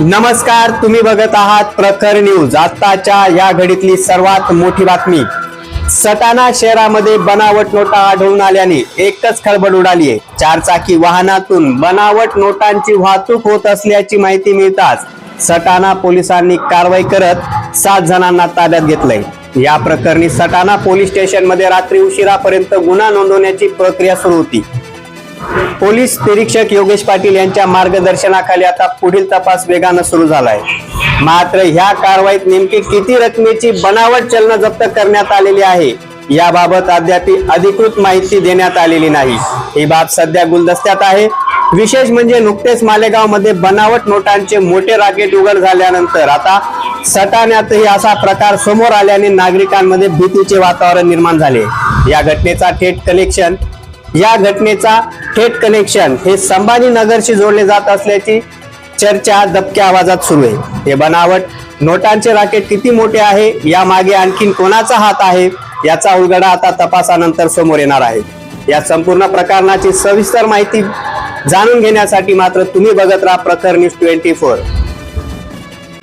नमस्कार तुम्ही बघत आहात प्रखर न्यूज. आताच्या या घडीतली सर्वात मोठी बातमी. सटाणा शहरामध्ये बनावट नोटा आढळून आल्याने एकच खळबळ उडाली आहे. चारचाकी वाहनातून बनावट नोटांची वाहतूक होत असल्याची माहिती मिळताच सटाणा पोलिसांनी कारवाई करत सात जणांना ताब्यात घेतलंय. या प्रकरणी सटाणा पोलीस स्टेशनमध्ये रात्री उशिरापर्यंत गुन्हा नोंदवण्याची प्रक्रिया सुरू होती. पोलीस निरीक्षक योगेश पाटील यांच्या मार्गदर्शनाखाली आता पुढील तपास वेगानं सुरू झालाय. मात्र ह्या कारवाईत नेमकी किती रकमेची बनावट चलन जप्त करण्यात आलेली आहे याबाबत अद्याप अधिकृत माहिती देण्यात आलेली नाही. ही बाब सध्या गुलदस्त्यात आहे. विशेष म्हणजे नुकतेच मालेगावमध्ये बनावट नोटांचे मोठे राकेट उघड झाल्यानंतर आता सटाण्यातही असा प्रकार समोर आल्याने नागरिकांमध्ये भीतीचे वातावरण निर्माण झाले. या घटनेचा थेट कलेक्शन या घटनेचा थेट कनेक्शन हे संभाजीनगरशी जोडले जात असल्याची चर्चा दबक्या आवाजात सुरू आहे. हे बनावट नोटांचे राकेट किती मोठे आहे यामागे आणखीन कोणाचा हात आहे याचा उलगडा आता तपासानंतर समोर येणार आहे. या संपूर्ण प्रकरणाची सविस्तर माहिती जाणून घेण्यासाठी मात्र तुम्ही बघत राहा प्रखर न्यूज ट्वेंटी फोर